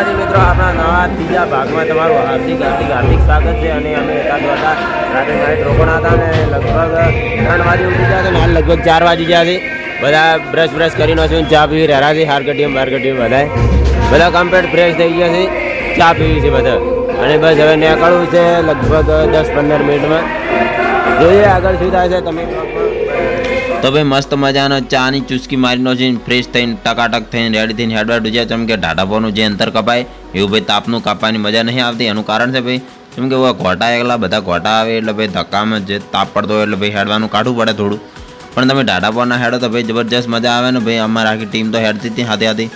માતાજી મિત્રો, આપણા નવા ત્રીજા ભાગમાં તમારું હાર્દિક હાર્દિક હાર્દિક સ્વાગત છે અને અમે એકાદ હતા રાતે નાઇટ રોકાણા હતા અને લગભગ ત્રણ વાગે ઉઠી ગયા હતા હાલ લગભગ ચાર વાગી ગયા છે. બધા બ્રશ બ્રશ કરીને છું ચા પીવી રહ્યા છે, હાર કટીમ બાર બધા બધા કમ્પ્લીટ ફ્રેશ થઈ ગયા છે, ચા પીવી છે બધા. અને બસ હવે નીકળવું છે લગભગ દસ પંદર મિનિટમાં. જોઈએ આગળ શું થાય છે, તમે તો ભાઈ મસ્ત મજાનો ચાની ચુસ્કી મારીનો છે ફ્રેશ થઈને ટકાટક થઈને રેડી થઈને હેડવા ઉજ્યા જેમ કે ઢાઢાપોનું જે અંતર કપાય, એવું ભાઈ તાપનું કાપવાની મજા નહીં આવતી. એનું કારણ છે ભાઈ, જેમ કે ઘોટા એકલા, બધા ઘોટા આવે એટલે ભાઈ ધક્કામાં જે તાપ પડતો હોય એટલે ભાઈ હેડવાનું કાઢવું પડે થોડું. પણ તમે ઢાઢાપોરના હેડો તો ભાઈ જબરજસ્ત મજા આવે ને ભાઈ અમારી આખી ટીમ તો હેડતી હતી હાથે હાથે.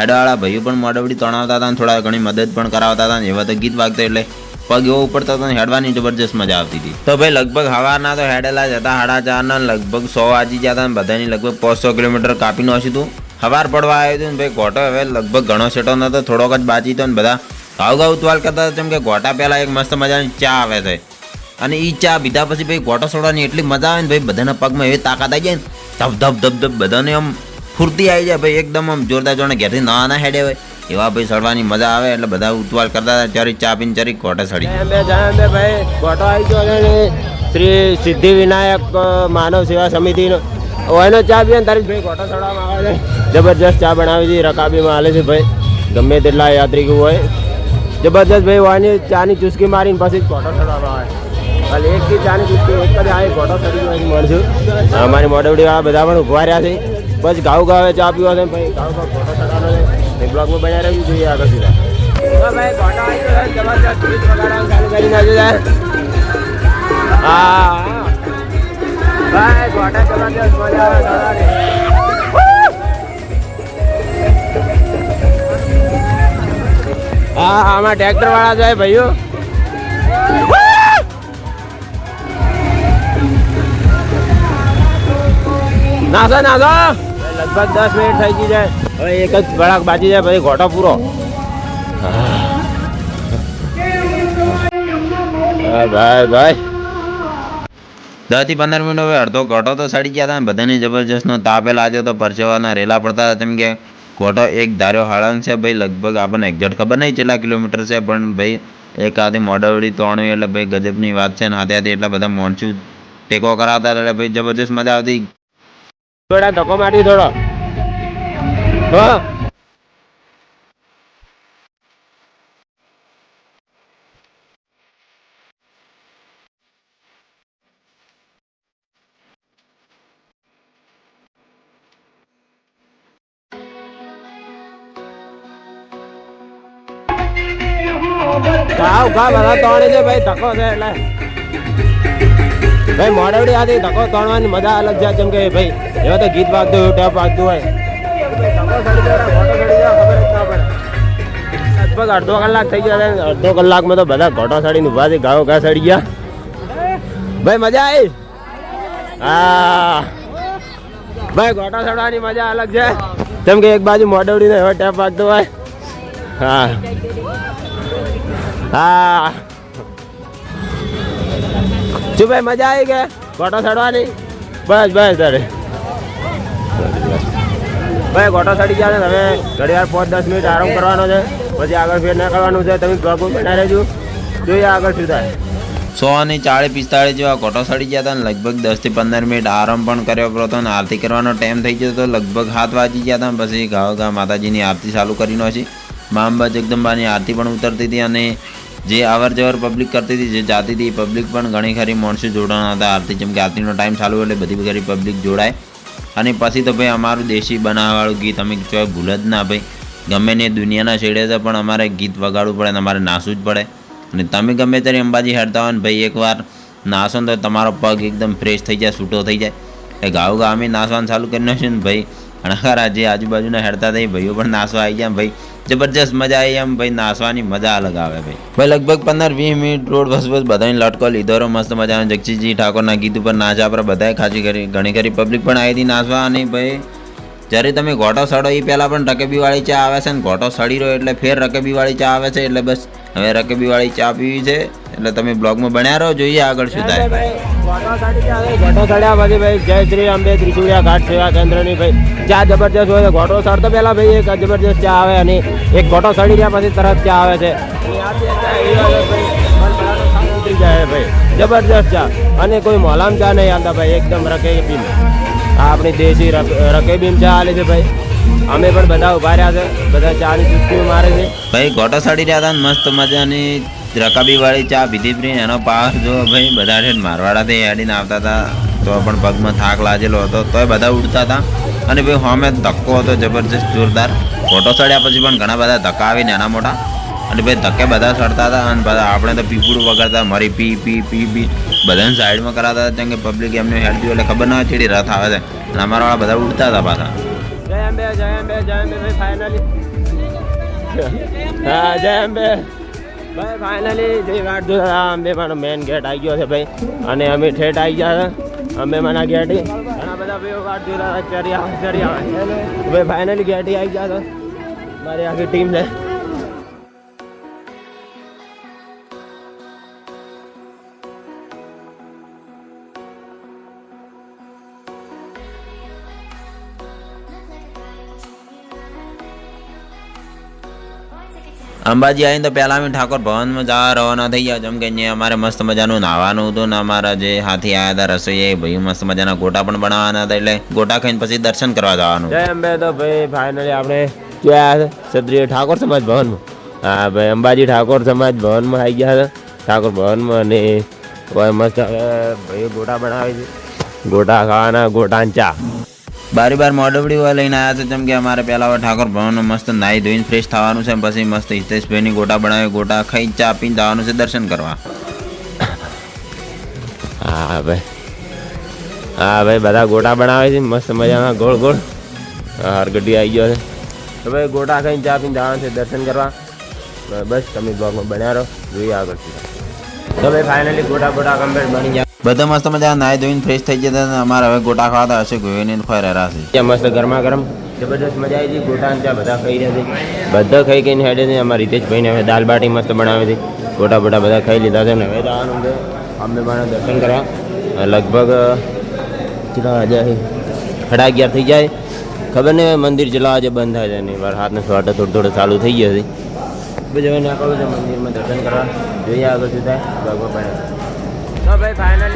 હેડવાળા ભાઈઓ પણ મોડવડી તણાવતા હતા થોડા ઘણી મદદ પણ કરાવતા હતા એવા તો ગીત વાગતા એટલે પગ એવો ઉપડતો હતો હેડવાની જબરજસ્ત મજા આવતી હતી. તો ભાઈ લગભગ હવાના તો હેડેલા જ હતા સાડા ચારના લગભગ સો વાજી જતા બધાની લગભગ પાંચસો કિલોમીટર કાપી નાખ્યું હતું હવાર પડવા આવ્યું હતું ભાઈ ગોટો હવે લગભગ ઘણો સેટો નતો, થોડોક જ બાજી હતો ને બધા ઘાવ ઘાવ ઉતવાલ કરતા હતા, જેમ કે ગોટા પહેલાં એક મસ્ત મજાની ચા આવે છે. અને એ ચા પીધા પછી ભાઈ ગોટો સોડવાની એટલી મજા આવે ને ભાઈ બધાના પગમાં એવી તાકાત આવી જાય ને, ધબ ધબ ધબ ધબ બધાને આમ ફૂર્તી આવી જાય ભાઈ, એકદમ આમ જોરદાર જોડે ઘેરથી ના ના હેડે હોય. એવા ભાઈ સડવાની મજા આવે એટલે બધા ઉતવાળ કરતા હતા. ચારી ચા પીને ચારી કોટે સડી જય જય ભાઈ કોટો આવી ગયો છે ને, શ્રી સિદ્ધિ વિનાયક માનવ સેવા સમિતિનો. એનો ચા પીએ તારી ભાઈ કોટો સડવામાં આવે છે. જબરજસ્ત ચા બનાવી છે, રકાબીમાં હાલે છે ભાઈ. ગમે તેટલા યાત્રિકો હોય. જબરજસ્ત ભાઈ વાયની ચાની ચુસ્કી મારીને પછી જ ગોટો ચડાવવામાં આવે. એક ચાની ચુસ્કી, એક ગોટો ચડી ગયો મળશું. અમારી મોડવડીવાળા બધા પણ ઊભા રહ્યા છે. બસ ગાઉ ગાવે ચા પીવા છે ભાઈ. ગાઉ ગાવ ગોટો ચડાવવાનો છે. બ્લોગમાં બન્યા રહેવું જોઈએ આગળ સીધા હા. આમાં ટ્રેક્ટર વાળા જાય ભાઈઓ. નાસો નાસો. લગભગ દસ મિનિટ થઈ ગઈ છે. હવે એક જ ભડાક બાજી જાય પછી ઘોટો પૂરો. ભાઈ ભાઈ. દસથી પંદર મિનિટ હવે અડધો ઘોટો તો સડી ગયા હતા બધાને જબરજસ્તનો તાપે લાગ્યો તો પરસેવાના રેલા પડતા હતા. તેમ કે ઘોટો એક ધાર્યો હાળન છે, ભાઈ, લગભગ આપણને એક્ઝેક્ટ ખબર નહીં કેટલા કિલોમીટર છે, પણ ભાઈ, એક આધી મોડવડી ત્રણ એટલે ભાઈ ગજબની વાત છે ને હાથે હાથે એટલા બધા મોણસું ટેકો કરાવતા એટલે ભાઈ જબરજસ્ત મજા આવતી. થોડા ધક્કો મારી થોડો. ગાવ ગાવ બધા તોડે છે ભાઈ ધક્કો છે એટલે. ભાઈ, મોડવડી આથી ધક્કો તોડવાની મજા અલગ છે જેમ કે ભાઈ એવા તો ગીત વાગતું હોય ટેપ વાગતું હોય. લગભગ અડધો કલાક થઈ ગયા અડધો કલાકમાં તો બધા ઘોટો સડીને ઊભા છે, ગાયો ઘા સડી ગયા. ભાઈ, મજા આવી? હા. ભાઈ, ઘોટો સડવાની મજા અલગ છે. જેમ કે એક બાજુ મોડવડીને એવો ટેપ વાગતો હોય. હા. હા. શું ભાઈ મજા આવી કે ગોટો ચડવાની બસ બસ તારે ભાઈ ગોટો ચડી ગયા છે. હવે ઘડી વાર પાંચ, દસ મિનિટ આરામ કરવાનો છે. પછી આગળ ફેર કરવાનું છે. તમે બ્લોગ બના રહેજો. જોઈએ આગળ શું થાય. સો અને ચાળીસ, પિસ્તાળીસ જેવા ઘોટો સડી ગયા હતા ને લગભગ દસથી પંદર મિનિટ આરામ પણ કર્યો હતો ને આરતી કરવાનો ટાઈમ થઈ ગયો તો લગભગ હાથ વાગી ગયા હતા પછી ગાવ ગા માતાજીની આરતી ચાલુ કરી નાખી. મા અંબા જગદંબાની આરતી પણ ઉતરતી હતી અને જે અવર જવર પબ્લિક કરતી હતી, જે જાતી હતી પબ્લિક પણ ઘણી ખરી માણસો જોડાણા હતા. આરતી જેમ કે આરતીનો ટાઈમ ચાલુ એટલે બધી ખરી પબ્લિક જોડાય. અને પછી તો ભાઈ અમારું દેશી બનાવવાળું ગીત અમે ચોય ભૂલ જ ના ભાઈ. ગમે ને દુનિયાના છેડે તો પણ અમારે ગીત વગાડવું પડે અને અમારે નાસવું જ પડે. અને તમે ગમે ત્યારે અંબાજી હરતા હોય ને ભાઈ, એકવાર નાસો ને તો તમારો પગ એકદમ ફ્રેશ થઈ જાય છૂટો થઈ જાય. એ ગાઉ ગામે નાસવાનું ચાલુ કરી નાખ્યું ને ભાઈ. અને ખરા જે આજુબાજુના હેરતા થઈ ભાઈઓ પણ નાસવા આવી ગયા ભાઈ. જબરજસ્ત મજા આવી એમ ભાઈ નાસવાની મજા અલગ આવે ભાઈ. ભાઈ લગભગ પંદર વીસ મિનિટ રોડ બસ બસ બધાને લટકો લીધો રહ્યો મસ્ત મજાનો જગજીતજી ઠાકોરના ગીત ઉપર નાચા આપણે બધાએ ખાસી કરી ઘણી ખરી પબ્લિક પણ આવી હતી નાચવા અને ભાઈ. જ્યારે તમે ઘોટો સડો એ પહેલાં પણ રકેબીવાળી ચા આવે છે ને ઘોટો સડી રહ્યો એટલે ફેર રકેબીવાળી ચા આવે છે એટલે બસ હવે રકેબીવાળી ચા પીવી છે. એટલે તમે બ્લોગમાં બન્યા રહો જોઈએ આગળ શું થાય. ભાઈ. ગયા જય શ્રી અંબે ત્રિશુળિયા ઘાટ સેવા કેન્દ્રની ભાઈ, જ્યાં જબરજસ્ત હોય છે ગોટો સાડતો પહેલા ભાઈ, એક જબરજસ્ત ચા આવે અને એક ગોટો સાડી રહ્યા પછી તરત ચા આવે છે. ભાઈ જબરજસ્ત ચા અને કોઈ મોલામ ચા નહીં આવતા ભાઈ, એકદમ રકે બીમ. આ આપણી દેશી રક- રકે બીમ ચા આલે છે ભાઈ. અમે પણ બધા ઊભા રહ્યા છે, બધા ચાની ચુસ્કીઓ મારે છે. ભાઈ ઘોટો સાડી રહ્યા હતા મસ્ત મજાની રકાબી વાળી ચા પીધી પીને એનો પાવર જો ભાઈ બધા છે મારવાડાથી હેડીને આવતા હતા તો પણ પગમાં થાક લાજેલો હતો. તોય બધા ઉડતા હતા. અને ભાઈ હોમે ધક્કો હતો જબરજસ્ત જોરદાર. ફોટો સડ્યા પછી પણ ઘણા બધા ધક્કા આવી નાના મોટા અને ભાઈ ધક્કે બધા સડતા હતા અને બધા આપણે તો પીપુડું વગાડતા મરી પી પી પી પી. બધાને સાઈડમાં કરાતા હતા કેમ કે પબ્લિક એમને હેડતી એટલે ખબર ના હોય ચેડી રથ આવે છે. અને અમારાવાળા બધા ઉડતા હતા પાછા. જય અંબે જય અંબે જય અંબે ભાઈ ફાઇનલી હા જય અંબે. ભાઈ ફાઇનલી જે વાટ જોતા અમે પણ માનો ગેટ આવી ગયો છે ભાઈ. અને અમે ઠેઠ આવી ગયા છે અમે માના ગેટ ઘણા બધા ભાઈઓ વાટ જોઈ રહ્યા છે ચરી આવે ચરી આવે. ભાઈ ફાઇનલી ગેટ આવી ગયા છે મારી આખી ટીમ છે. અંબાજી આવીને તો પહેલાં અમે ઠાકોર ભવનમાં જવા રવાના થઈ ગયા. જેમ કે અહીંયા અમારે મસ્ત મજાનું નાહવાનું હતું ને અમારા જે હાથી આવ્યા હતા રસોઈ એ ભાઈ મસ્ત મજાના ગોટા પણ બનાવવાના હતા એટલે ગોટા ખાઈને પછી દર્શન કરવા જવાનું. જય અંબે તો ભાઈ ફાઇનલી આપણે છે ક્ષત્રિય ઠાકોર સમાજ ભવનમાં. હા ભાઈ, અંબાજી ઠાકોર સમાજ ભવનમાં આવી ગયા હતા. ઠાકોર ભવનમાં અને મસ્ત ભાઈ ગોટા બનાવે છે. ગોટા ખાવાના ગોટા ચા બારી બાર મોડવડી વાળા લઈને આવ્યા છે, જેમ કે અમારે પહેલાં ઠાકોર ભવનમાં મસ્ત નાહી ધોઈને ફ્રેશ થવાનું છે પછી મસ્ત હિતેશભાઈની ગોટા બનાવી, ગોટા ખાઈ, ચા પીને જવાનું છે દર્શન કરવા. હા, ભાઈ. હા, ભાઈ, બધા ગોટા બનાવે છે, મસ્ત મજાના, ગોળ ગોળ. હરગડી આવી ગયો છે. તો ભાઈ, ગોટા ખાઈને ચા પીને જવાનું છે, દર્શન કરવા. બસ, તમે બ્લોગમાં બન્યા રહો, જોઈએ આગળ. તો ભાઈ ફાઇનલી ગોટા ગોટા કમ્પ્લીટ બની ગયા. બધા મસ્ત મજા નાહી ધોઈને ફ્રેશ થઈ ગયા હતા અમારે હવે ગોટા ખાતા હશે ગોઈને ખોઈ રહ્યા છે ત્યાં મસ્ત ગરમા ગરમ, જબરદસ્ત મજા આવી હતી, ગોટા ને ત્યાં બધા ખાઈ રહ્યા છે. બધા ખાઈ ખાઈને હેડે છે, અમારા રીતેશભાઈને હવે દાલ બાટી મસ્ત બનાવે છે. ગોટા બોટા બધા ખાઈ લીધા છે ને હવે જવાનું છે. અમે પણ દર્શન કરવા લગભગ, કેટલા છે? સાડા અગિયાર થઈ જાય. ખબર હવે મંદિર જેટલા વાગે બંધ થાય છે નહીં વાર હાથને સ્વાટા થોડું થોડું ચાલુ થઈ ગયો છે. નાખવું છે મંદિરમાં દર્શન કરવા. જોઈએ આગળ શું થાય. તો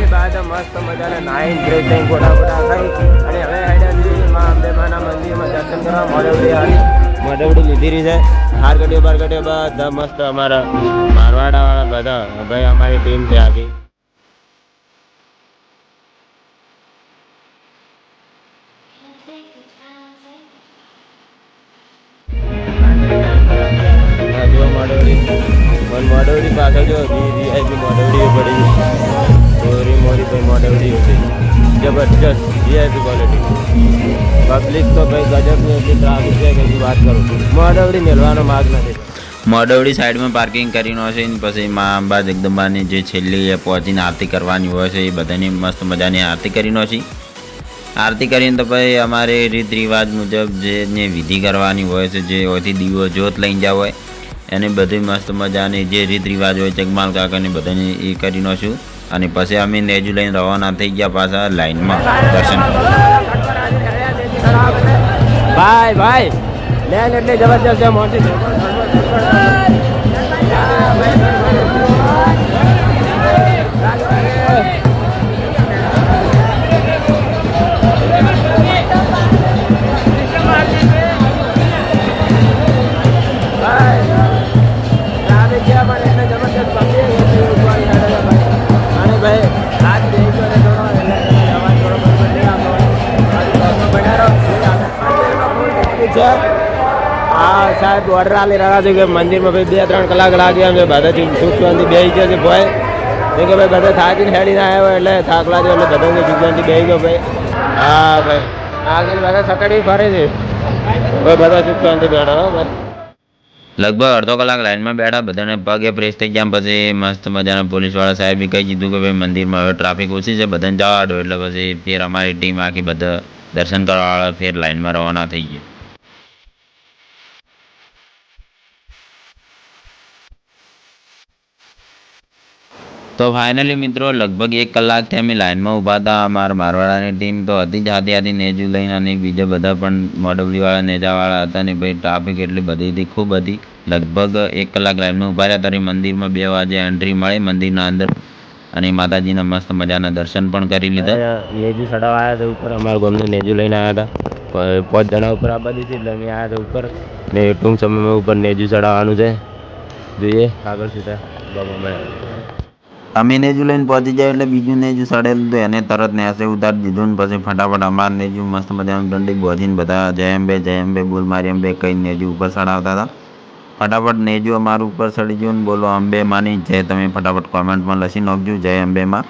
ફાઇનલી બાદ મસ્ત મજાના નાઈન ફ્રેશ થઈને ગોડા ગોડા થઈ. અને હવે છીએ માં અંબે માના મંદિરમાં દર્શન કરવા મોડવડી આવી. મોડવડી લીધી રહી છે. હારગડીઓ બારગડીઓ બધા મસ્ત અમારા મારવાડાવાળા બધા. ભાઈ, અમારી ટીમ છે આખી મોડવડી મેળવાનો માર્ગ નથી. મોડવડી સાઈડમાં પાર્કિંગ કરીને હશે ને પછી મા અંબા જગદંબાની જે છેલ્લી એ પહોંચીને આરતી કરવાની હોય છે એ બધાની મસ્ત મજાની આરતી કરીને હશે આરતી કરીને તો ભાઈ અમારે રીત રિવાજ મુજબ જે વિધિ કરવાની હોય છે જે હોયથી દીવો જોત લઈને જાવ હોય એને બધી મસ્ત મજાની જે રીત રિવાજ હોય જગમાલ કાકાની બધાની એ કરીને છું. અને પછી અમે નેજુ લઈને રવાના થઈ ગયા પાછા લાઈનમાં દર્શન ભાઈ ભાઈ. લેન એટલે જબરજસ્ત છે મોટી અને સાહેબ ઓર્ડર આલી રહ્યા છે કે મંદિરમાં ભાઈ બે ત્રણ કલાક લાગ્યા છે બધાથી સુખ શાંતિ ગયો છે ભાઈ એ કે ભાઈ, બધા થાકીને હેડીને આવ્યા એટલે થાક લાગ્યો એટલે સુખ બે ગયો ભાઈ. હા, ભાઈ. આગળ બધા સકડી ફરે છે. ભાઈ, બધા સુખ બેઠા લગભગ અડધો કલાક લાઈનમાં બેઠા, બધાને પગે પ્રેસ થઈ ગયા, પછી મસ્ત મજાના પોલીસવાળા સાહેબે કહી દીધું કે ભાઈ, મંદિરમાં હવે ટ્રાફિક ઓછી છે, બધાને જવા દો, એટલે પછી ફેર અમારી ટીમ આખી બધા દર્શન કરવાવાળા ફેર લાઈનમાં રવાના થઈ ગઈ તો ફાઇનલી મિત્રો, લગભગ એક કલાકથી અમે લાઇનમાં ઊભા હતા. અમારા મારવાડાની ટીમ તો હતી જ. હાથી હાથી નેજુ લઈને અને બીજા બધા પણ મોડવલીવાળા નેજાવાળા હતા ને ભાઈ ટ્રાફિક એટલી બધી હતી, ખૂબ હતી. લગભગ એક કલાક લાઇનમાં ઊભા રહ્યા. ત્યારે મંદિરમાં બે વાગે એન્ટ્રી મળે, મંદિરના અંદર. અને માતાજીના મસ્ત મજાના દર્શન પણ કરી લીધા. નેજુ ચડાવવા આવ્યા હતા ઉપર. અમારા ગામનું નેજુ લઈને આવ્યા હતા. પાંચ જણા ઉપર આ બધી એટલે અમે આવ્યા હતા ઉપર. ને ટૂંક સમયમાં ઉપર નેજુ ચડાવવાનું છે. જોઈએ, આગળ સુધી. બાબા મળે અમે નેજુ લઈને પહોંચી જાય એટલે બીજું નેજુ સડેલું હતું એને તરત નેસે ઉતારી દીધું ને પછી ફટાફટ અમાર નેજુ મસ્ત મજાનું દંડી બોધીને બધા જય અંબે જય અંબે, બોલ મારી અંબે કઈ નેજુ ઉપર ચડાવતા હતા. ફટાફટ નેજુ અમારું ઉપર ચડી ગયું ને બોલો અંબે માની જય તમે ફટાફટ કોમેન્ટમાં લસી નાખજો, જય અંબેમાં.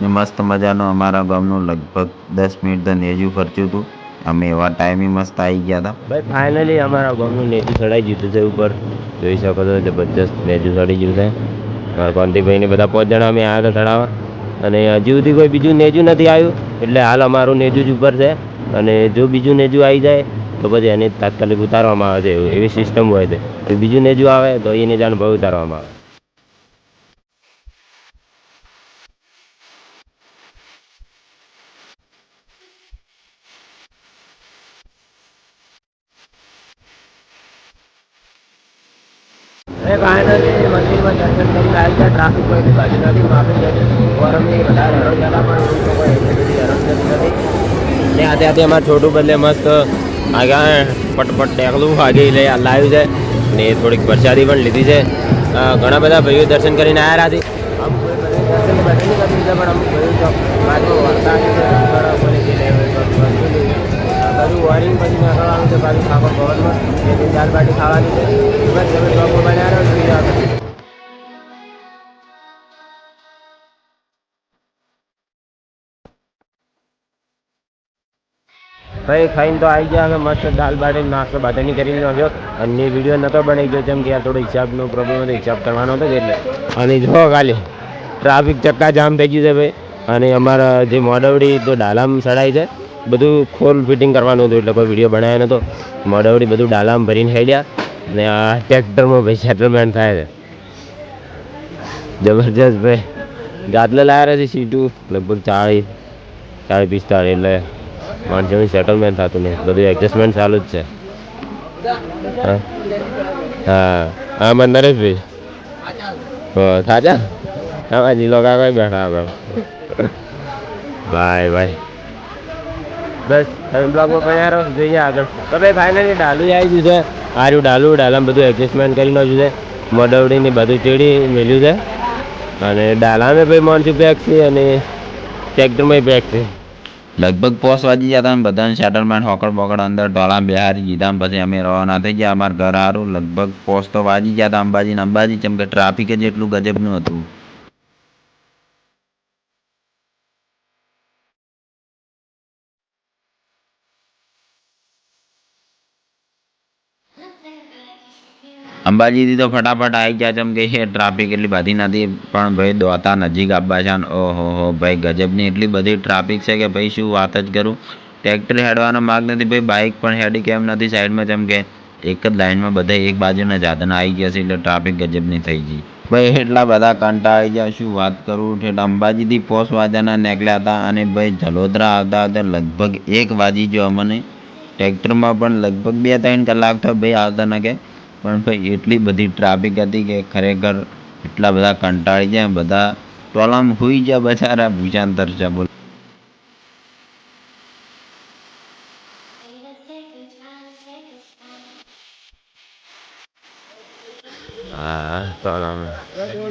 ને મસ્ત મજાનું અમારા ગામનું લગભગ દસ મિનિટ તો નેજુ ફરચ્યું હતું. અમે એવા ટાઈમે મસ્ત આવી ગયા હતા. ભાઈ ફાઇનલી અમારા ગામનું નેજુ સડાઈ દીધું છે ઉપર. જોઈ શકો છો, જબરજસ્ત નેજુ ચડી ગયું છે. મારા ને બધા પાંચ જણા અમે આવ્યા હતા ચડાવવા અને હજી સુધી કોઈ બીજું નેજુ નથી આવ્યું. એટલે હાલ અમારું નેજુ જ ઉપર છે. અને જો બીજું નેજુ આવી જાય, તો પછી એને તાત્કાલિક ઉતારવામાં આવે છે. એવી સિસ્ટમ હોય છે. બીજું નેજુ આવે, તો એને જાણ ભાવ ઉતારવામાં આવે. કોઈ નથી માફી નથી ગરમની વધારે હેરાન થતા પણ એવું તો કોઈ એટલી બધી હેરાન થતી નથી ને આતે આતે અમારે છોટું બદલે મસ્ત આગળ પટપટ ટેકલું આગે લઈ લાવ્યું છે ને થોડીક પ્રસાદી પણ લીધી છે અ, ઘણા બધા ભાઈઓ દર્શન કરીને આવ્યા હતી આમ કોઈ ભાઈએ દર્શન બધા નહીં કરી દીધા પણ અમુક ભાઈઓ તો બાજુ વળતા છે ઘણા ફરી કે લેવલ પર વસ્તુ લીધી. આ બધું વોરિંગ પછી નીકળવાનું છે પાછું ઠાકોર ભવનમાં બે ત્રણ દાળ બાટી ખાવાની છે બસ તમે જોબ બનાવ્યા ભાઈ, ખાઈને તો આવી ગયા હવે મસ્ત દાલ બાટી, નાસ્તો બાટાની કરીને આવ્યો. અને વીડિયો નહોતો બનાવી ગયો, જેમ કે આ થોડો હિસાબનો પ્રોબ્લેમ હતો, હિસાબ કરવાનો હતો એટલે. અને જો ખાલી ટ્રાફિક ચક્કા જામ થઈ ગયું છે ભાઈ. અને અમારા જે મોડવડી, તો ડાલામ સડાય છે. બધું ખોલ ફિટિંગ કરવાનું હતું, એટલે કોઈ વીડિયો બનાવ્યો નહોતો મોડવડી બધું ડાલામ ભરીને હેડ્યા. ને આ ટ્રેક્ટરમાં ભાઈ સેટલમેન્ટ થાય છે. જબરજસ્ત ભાઈ. ગાદલે લાવ્યા છે સીટું, લગભગ ચાળીસ ચાળીસ પિસ્તાળીસ એટલે માણસોનું સેટલમેન્ટ થતું નહીં. બધું એડજસ્ટમેન્ટ ચાલુ જ છે. હા? હા. હા મને નરેશભાઈ. સાચા? હા જીલો કાકા બેઠા આગળ. ભાઈ ભાઈ. બસ, તમે બ્લોગમાં પડ્યા રહો, જોઈએ આગળ. તો ભાઈ ફાઇનલી ડાલુ આવી ગયું છે. આર્યું ડાલુ, ડાલામાં બધું એડજસ્ટમેન્ટ કરી નાખ્યું છે. મોડવડીને બધું ચેડી મેલ્યું છે. અને ડાલામાં ભાઈ મોનસી પેક છે અને ટ્રેક્ટરમાં પેક છે લગભગ પોસ વાજી જતા ને બધાને સેટલમેન્ટ હોકડ બોકડ અંદર ટોલા બિહારી દીધા પછી અમે રવાના થઈ ગયા. અમારા ઘર સારું લગભગ પોસ તો વાજી ગયા હતા અંબાજી ને અંબાજી, કેમ કે ટ્રાફિક જ એટલું ગજબનું હતું. અંબાજીથી તો ફટાફટ આવી ગયા ચમકે એ ટ્રાફિક એટલી બધી નથી. પણ ભાઈ દોતા નજીક આવવા છે. ઓહો હો, ભાઈ ગજબની એટલી બધી ટ્રાફિક છે કે ભાઈ શું વાત જ કરું? ટ્રેક્ટર હેડવાનો માર્ગ નથી. ભાઈ બાઇક પણ હેડી કેમ નથી સાઈડમાં ચમકે એક જ લાઇનમાં બધા એક બાજુના જાતના આવી ગયા છે, એટલે ટ્રાફિક ગજબની થઈ ગઈ. ભાઈ એટલા બધા કાંટા આવી ગયા, શું વાત કરું? ઠેઠ અંબાજીથી પોસ વાજાના નીકળ્યા હતા અને ભાઈ જલોદરા આવતા આવતા લગભગ એક વાજી ગયો અમને. ટ્રેક્ટરમાં પણ લગભગ બે ત્રણ કલાક તો ભાઈ આવતા ન કે પણ ભાઈ, એટલી બધી ટ્રાફિક હતી કે ખરેખર એટલા બધા કંટાળી ગયા, બધા ટોલામાં હુઈ ગયા બચારા. ભૂજાંતર છે, બોલ. હા તો અમે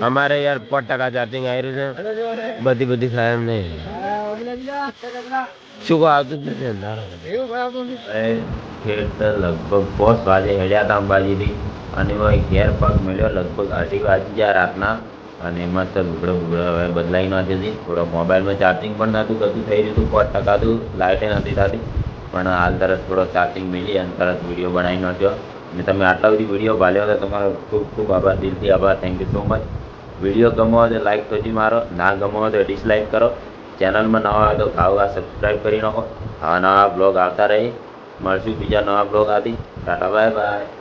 અમારે યાર પાંચ ટકા ચાર્જિંગ આવી રહ્યું છે. બધી બધી થાય એમ નહીં. શું આવતું જ નથી અંધારો? એ ખેડ તો લગભગ પોસ્ટ વાગે હેડ્યા હતા અંબાજીથી. અને એમાં ઘેર પગ મળ્યો લગભગ અઢી વાગી ગયા રાતના. અને મસ્ત લુગડો બુગડો હવે બદલાઈ નહોતી હતી થોડો મોબાઈલમાં ચાર્જિંગ પણ નહોતું કશું થઈ રહ્યું હતું. પાંચ ટકા હતું લાઇટે નથી થતી. પણ હાલ તરત થોડો ચાર્જિંગ મળી અને તરત વીડિયો બનાવી નહોતો અને તમે આટલા બધી વીડિયો ભાલ્યો હતા તમારો ખૂબ ખૂબ આભાર દિલથી આભાર. Thank you so much video ગમો હોય તો લાઇક તો મારો. ના ગમો હોય તો ડિસલાઇક કરો. ચેનલમાં નવા હોય તો ખાવા સબસ્ક્રાઈબ કરી નાખો. આવા નવા બ્લોગ આવતા રહે. મળશું બીજા નવા બ્લોગ આથી ટાટા, બાય બાય.